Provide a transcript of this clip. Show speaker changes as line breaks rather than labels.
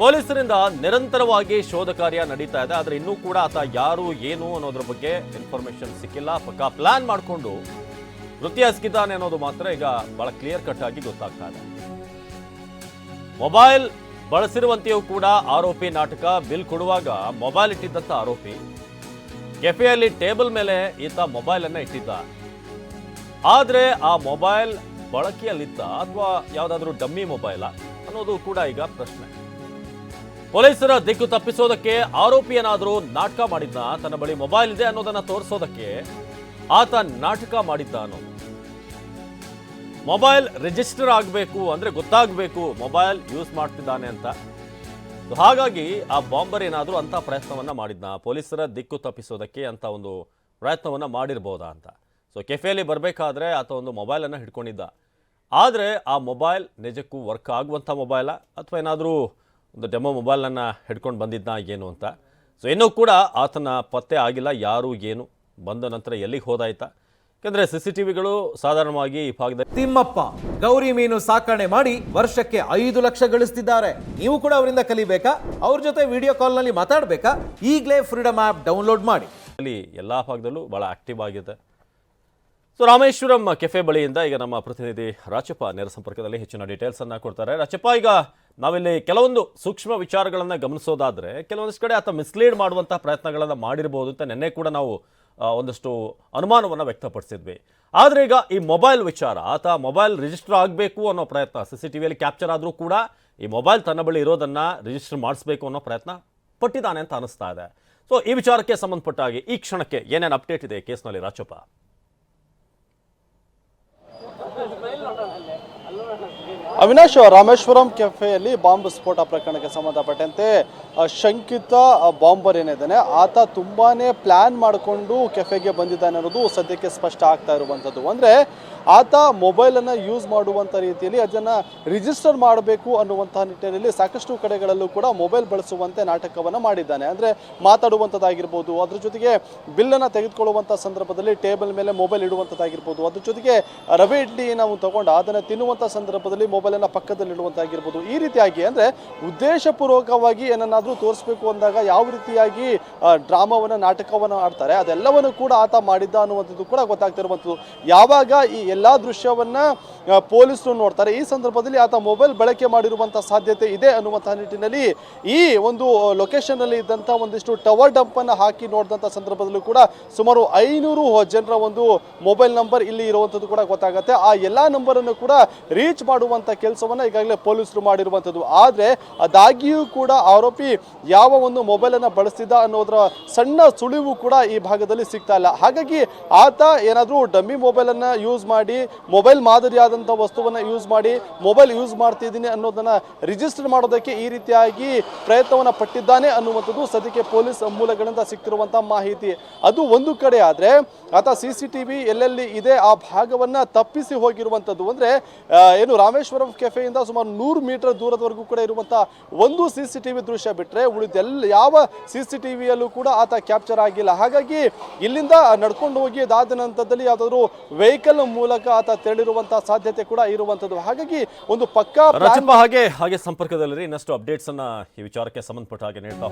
ಪೊಲೀಸರಿಂದ ನಿರಂತರವಾಗಿ ಶೋಧ ಕಾರ್ಯ ನಡೀತಾ ಇದೆ, ಆದರೆ ಇನ್ನೂ ಕೂಡ ಆತ ಯಾರು, ಏನು ಅನ್ನೋದ್ರ ಬಗ್ಗೆ ಇನ್ಫಾರ್ಮೇಶನ್ ಸಿಕ್ಕಿಲ್ಲ. ಪಕ್ಕಾ ಪ್ಲಾನ್ ಮಾಡಿಕೊಂಡು ವೃತ್ತಿ ಹಸ್ಕಿದ್ದಾನೆ ಅನ್ನೋದು ಮಾತ್ರ ಈಗ ಬಹಳ ಕ್ಲಿಯರ್ ಕಟ್ ಆಗಿ ಗೊತ್ತಾಗ್ತಾ ಇದೆ. ಮೊಬೈಲ್ ಬಳಸಿರುವಂತೆಯೂ ಕೂಡ ಆರೋಪಿ ನಾಟಕ ಬಿಲ್ ಕೊಡುವಾಗ ಮೊಬೈಲ್ ಇಟ್ಟಿದ್ದಂತ ಆರೋಪಿ. ಕೆಫೆಯಲ್ಲಿ ಟೇಬಲ್ ಮೇಲೆ ಈತ ಮೊಬೈಲ್ ಅನ್ನ ಇಟ್ಟಿದ್ದ. ಆದ್ರೆ ಆ ಮೊಬೈಲ್ ಬಳಕೆಯಲ್ಲಿತ್ತ ಅಥವಾ ಯಾವುದಾದ್ರೂ ಡಮ್ಮಿ ಮೊಬೈಲ ಅನ್ನೋದು ಕೂಡ ಈಗ ಪ್ರಶ್ನೆ. ಪೊಲೀಸರ ದಿಕ್ಕು ತಪ್ಪಿಸೋದಕ್ಕೆ ಆರೋಪಿ ಏನಾದರೂ ನಾಟಕ ಮಾಡಿದ್ದ ತನ್ನ ಬಳಿ ಮೊಬೈಲ್ ಇದೆ ಅನ್ನೋದನ್ನ ತೋರಿಸೋದಕ್ಕೆ ಆತ ನಾಟಕ ಮಾಡಿದ್ದ ಮೊಬೈಲ್ ರಿಜಿಸ್ಟರ್ ಆಗಬೇಕು ಅಂದ್ರೆ ಗೊತ್ತಾಗಬೇಕು, ಮೊಬೈಲ್ ಯೂಸ್ ಮಾಡ್ತಿದ್ದಾನೆ ಅಂತ. ಹಾಗಾಗಿ ಆ ಬಾಂಬರ್ ಏನಾದರೂ ಅಂತ ಪ್ರಯತ್ನವನ್ನ ಮಾಡಿದ್ನ? ಪೊಲೀಸರ ದಿಕ್ಕು ತಪ್ಪಿಸೋದಕ್ಕೆ ಅಂತ ಒಂದು ಪ್ರಯತ್ನವನ್ನ ಮಾಡಿರ್ಬೋದಾ ಅಂತ. ಸೊ ಕೆಫೆಯಲ್ಲಿ ಬರಬೇಕಾದ್ರೆ ಆತ ಒಂದು ಮೊಬೈಲನ್ನು ಹಿಡ್ಕೊಂಡಿದ್ದ. ಆದರೆ ಆ ಮೊಬೈಲ್ ನಿಜಕ್ಕೂ ವರ್ಕ್ ಆಗುವಂಥ ಮೊಬೈಲ ಅಥವಾ ಏನಾದರೂ ಒಂದು ಡೆಮೋ ಮೊಬೈಲನ್ನು ಹಿಡ್ಕೊಂಡು ಬಂದಿದ್ದ ಏನು ಅಂತ. ಸೊ ಇನ್ನೂ ಕೂಡ ಆತನ ಪತ್ತೆ ಆಗಿಲ್ಲ ಯಾರು ಏನು ಬಂದ ನಂತರ ಎಲ್ಲಿಗೆ ಹೋದಾಯ್ತಾ. ಯಾಕಂದರೆ ಸಿ ಸಿ ಟಿ ವಿಗಳು ಸಾಧಾರಣವಾಗಿ ಈ ಭಾಗದಲ್ಲಿ
ತಿಮ್ಮಪ್ಪ ಗೌರಿ ಮೀನು ಸಾಕಣೆ ಮಾಡಿ ವರ್ಷಕ್ಕೆ ಐದು ಲಕ್ಷ ಗಳಿಸ್ತಿದ್ದಾರೆ. ನೀವು ಕೂಡ ಅವರಿಂದ ಕಲಿಬೇಕಾ? ಅವ್ರ ಜೊತೆ ವಿಡಿಯೋ ಕಾಲ್ನಲ್ಲಿ ಮಾತಾಡಬೇಕಾ? ಈಗಲೇ ಫ್ರೀಡಮ್ ಆ್ಯಪ್ ಡೌನ್ಲೋಡ್ ಮಾಡಿ.
ಅಲ್ಲಿ ಎಲ್ಲ ಭಾಗದಲ್ಲೂ ಭಾಳ ಆಕ್ಟಿವ್ ಆಗಿದೆ ಸೊ ರಾಮೇಶ್ವರಂ ಕೆಫೆ ಬಳಿಯಿಂದ ಈಗ ನಮ್ಮ ಪ್ರತಿನಿಧಿ ರಾಚಪ್ಪ ನೇರ ಸಂಪರ್ಕದಲ್ಲಿ ಹೆಚ್ಚಿನ ಡೀಟೇಲ್ಸ್ ಅನ್ನ ಕೊಡ್ತಾರೆ. ರಾಚಪ್ಪ ಈಗ ನಾವಿಲ್ಲಿ ಕೆಲವೊಂದು ಸೂಕ್ಷ್ಮ ವಿಚಾರಗಳನ್ನ ಗಮನಿಸೋದಾದ್ರೆ ಕೆಲವೊಂದಿಷ್ಟು ಕಡೆ ಆತ ಮಿಸ್ಲೀಡ್ ಮಾಡುವಂತಹ ಪ್ರಯತ್ನಗಳನ್ನ ಮಾಡಿರಬಹುದು ಅಂತ ನಿನ್ನೆ ಕೂಡ ನಾವು ಒಂದಷ್ಟು ಅನುಮಾನವನ್ನ ವ್ಯಕ್ತಪಡಿಸಿದ್ವಿ. ಆದ್ರೆ ಈಗ ಈ ಮೊಬೈಲ್ ವಿಚಾರ, ಆತ ಮೊಬೈಲ್ ರಿಜಿಸ್ಟರ್ ಆಗಬೇಕು ಅನ್ನೋ ಪ್ರಯತ್ನ ಸಿ ಸಿ ಟಿವಿಯಲ್ಲಿ ಕ್ಯಾಪ್ಚರ್ ಆದರೂ ಕೂಡ ಈ ಮೊಬೈಲ್ ತನ್ನ ಬಳಿ ಇರೋದನ್ನ ರಿಜಿಸ್ಟರ್ ಮಾಡಿಸ್ಬೇಕು ಅನ್ನೋ ಪ್ರಯತ್ನ ಪಟ್ಟಿದ್ದಾನೆ ಅಂತ ಅನಿಸ್ತಾ ಇದೆ. ಸೊ ಈ ವಿಚಾರಕ್ಕೆ ಸಂಬಂಧಪಟ್ಟ ಹಾಗೆ ಈ ಕ್ಷಣಕ್ಕೆ ಏನೇನು ಅಪ್ಡೇಟ್ ಇದೆ ಕೇಸ್ನಲ್ಲಿ ರಾಚಪ್ಪ மயில் ஒன்றும் இல்லை
ಅವಿನಾಶ್ ರಾಮೇಶ್ವರಂ ಕೆಫೆಯಲ್ಲಿ ಬಾಂಬ್ ಸ್ಫೋಟ ಪ್ರಕರಣಕ್ಕೆ ಸಂಬಂಧಪಟ್ಟಂತೆ ಶಂಕಿತ ಬಾಂಬರ್ ಏನಿದ್ದಾನೆ, ಆತ ತುಂಬಾನೇ ಪ್ಲಾನ್ ಮಾಡಿಕೊಂಡು ಕೆಫೆಗೆ ಬಂದಿದ್ದಾನೆ ಅನ್ನೋದು ಸದ್ಯಕ್ಕೆ ಸ್ಪಷ್ಟ ಆಗ್ತಾ ಇರುವಂಥದ್ದು. ಅಂದರೆ ಆತ ಮೊಬೈಲನ್ನು ಯೂಸ್ ಮಾಡುವಂಥ ರೀತಿಯಲ್ಲಿ ಅದನ್ನು ರಿಜಿಸ್ಟರ್ ಮಾಡಬೇಕು ಅನ್ನುವಂತಹ ನಿಟ್ಟಿನಲ್ಲಿ ಸಾಕಷ್ಟು ಕಡೆಗಳಲ್ಲೂ ಕೂಡ ಮೊಬೈಲ್ ಬಳಸುವಂತೆ ನಾಟಕವನ್ನು ಮಾಡಿದ್ದಾನೆ. ಅಂದರೆ ಮಾತಾಡುವಂಥದ್ದಾಗಿರ್ಬೋದು, ಅದ್ರ ಜೊತೆಗೆ ಬಿಲ್ಲನ್ನು ತೆಗೆದುಕೊಳ್ಳುವಂಥ ಸಂದರ್ಭದಲ್ಲಿ ಟೇಬಲ್ ಮೇಲೆ ಮೊಬೈಲ್ ಇಡುವಂಥದ್ದಾಗಿರ್ಬೋದು, ಅದ್ರ ಜೊತೆಗೆ ರವೆ ಇಡ್ಲಿ ನಾವು ತಗೊಂಡು ಅದನ್ನು ತಿನ್ನುವಂಥ ಸಂದರ್ಭದಲ್ಲಿ ಮೊಬೈಲನ್ನು ಪಕ್ಕದಲ್ಲಿ ಇಡುವಂತಾಗಿರ್ಬೋದು. ಈ ರೀತಿಯಾಗಿ ಅಂದರೆ ಉದ್ದೇಶಪೂರ್ವಕವಾಗಿ ಏನನ್ನಾದರೂ ತೋರಿಸ್ಬೇಕು ಅಂದಾಗ ಯಾವ ರೀತಿಯಾಗಿ ಡ್ರಾಮಾವನ್ನು ನಾಟಕವನ್ನು ಆಡ್ತಾರೆ, ಅದೆಲ್ಲವನ್ನು ಕೂಡ ಆತ ಮಾಡಿದ್ದ ಅನ್ನುವಂಥದ್ದು ಕೂಡ ಗೊತ್ತಾಗ್ತಿರುವಂಥದ್ದು. ಯಾವಾಗ ಈ ಎಲ್ಲ ದೃಶ್ಯವನ್ನ ಪೊಲೀಸರು ನೋಡ್ತಾರೆ. ಈ ಸಂದರ್ಭದಲ್ಲಿ ಆತ ಮೊಬೈಲ್ ಬಳಕೆ ಮಾಡಿರುವಂಥ ಸಾಧ್ಯತೆ ಇದೆ ಅನ್ನುವಂತಹ ನಿಟ್ಟಿನಲ್ಲಿ ಈ ಒಂದು ಲೊಕೇಶನ್ ಅಲ್ಲಿ ಇದ್ದಂಥ ಒಂದಿಷ್ಟು ಟವರ್ ಡಂಪ್ ಅನ್ನು ಹಾಕಿ ನೋಡಿದಂಥ ಸಂದರ್ಭದಲ್ಲೂ ಕೂಡ ಸುಮಾರು ಐನೂರು ಜನರ ಒಂದು ಮೊಬೈಲ್ ನಂಬರ್ ಇಲ್ಲಿ ಇರುವಂಥದ್ದು ಕೂಡ ಗೊತ್ತಾಗುತ್ತೆ. ಆ ಎಲ್ಲ ನಂಬರನ್ನು ಕೂಡ ರೀಚ್ ಮಾಡುವಂಥ ಕೆಲಸವನ್ನ ಈಗಾಗಲೇ ಪೊಲೀಸರು ಮಾಡಿರುವಂಥದ್ದು ಆದರೆ ಅದಾಗಿಯೂ ಕೂಡ ಆರೋಪಿ ಯಾವ ಒಂದು ಮೊಬೈಲನ್ನು ಬಳಸ್ತಿದ್ದ ಅನ್ನೋದರ ಸಣ್ಣ ಸುಳಿವು ಕೂಡ ಈ ಭಾಗದಲ್ಲಿ ಸಿಗ್ತಾ ಇಲ್ಲ. ಹಾಗಾಗಿ ಆತ ಏನಾದರೂ ಡಮ್ಮಿ ಮೊಬೈಲನ್ನು ಯೂಸ್ ಮಾಡಿ, ಮೊಬೈಲ್ ಮಾದರಿಯಾದಂಥ ವಸ್ತುವನ್ನು ಯೂಸ್ ಮಾಡಿ ಮೊಬೈಲ್ ಯೂಸ್ ಮಾಡ್ತಿದ್ದೀನಿ ಅನ್ನೋದನ್ನ ರಿಜಿಸ್ಟರ್ ಮಾಡೋದಕ್ಕೆ ಈ ರೀತಿಯಾಗಿ ಪ್ರಯತ್ನವನ್ನು ಪಟ್ಟಿದ್ದಾನೆ ಅನ್ನುವಂಥದ್ದು ಸದ್ಯಕ್ಕೆ ಪೊಲೀಸ್ ಮೂಲಗಳಿಂದ ಸಿಕ್ತಿರುವಂಥ ಮಾಹಿತಿ. ಅದು ಒಂದು ಕಡೆ ಆದರೆ, ಆತ ಸಿ ಸಿ ಎಲ್ಲೆಲ್ಲಿ ಇದೆ, ಆ ಭಾಗವನ್ನು ತಪ್ಪಿಸಿ ಹೋಗಿರುವಂಥದ್ದು ಅಂದರೆ ಏನು ರಾಮೇಶ್ವರಂ ಕೆಫೆಯಿಂದ ಸುಮಾರು ನೂರು ಮೀಟರ್ ದೂರದವರೆಗೂ ಕೂಡ ಇರುವಂಥ ಒಂದು ಸಿ ದೃಶ್ಯ ಬಿಟ್ಟರೆ ಉಳಿದೆಲ್ಲ ಯಾವ ಸಿ ಸಿ ಕೂಡ ಆತ ಕ್ಯಾಪ್ಚರ್ ಆಗಿಲ್ಲ. ಹಾಗಾಗಿ ಇಲ್ಲಿಂದ ನಡ್ಕೊಂಡು ಹೋಗಿ ಅದಾದ ನಂತರದಲ್ಲಿ ಯಾವುದಾದ್ರೂ ವೆಹಿಕಲ್ ಮೂಲಕ ಆತ ತೆರಳಿರುವಂಥ ಸಾಧ್ಯತೆ ಕೂಡ ಇರುವಂಥದ್ದು. ಹಾಗಾಗಿ ಒಂದು ಪಕ್ಕಾ
ಹಾಗೆ ಹಾಗೆ ಸಂಪರ್ಕದಲ್ಲಿ ಇನ್ನಷ್ಟು ಅಪ್ಡೇಟ್ಸ್ ಅನ್ನ ಈ ವಿಚಾರಕ್ಕೆ ಸಂಬಂಧಪಟ್ಟ ಹಾಗೆ ನೀಡ್ತಾ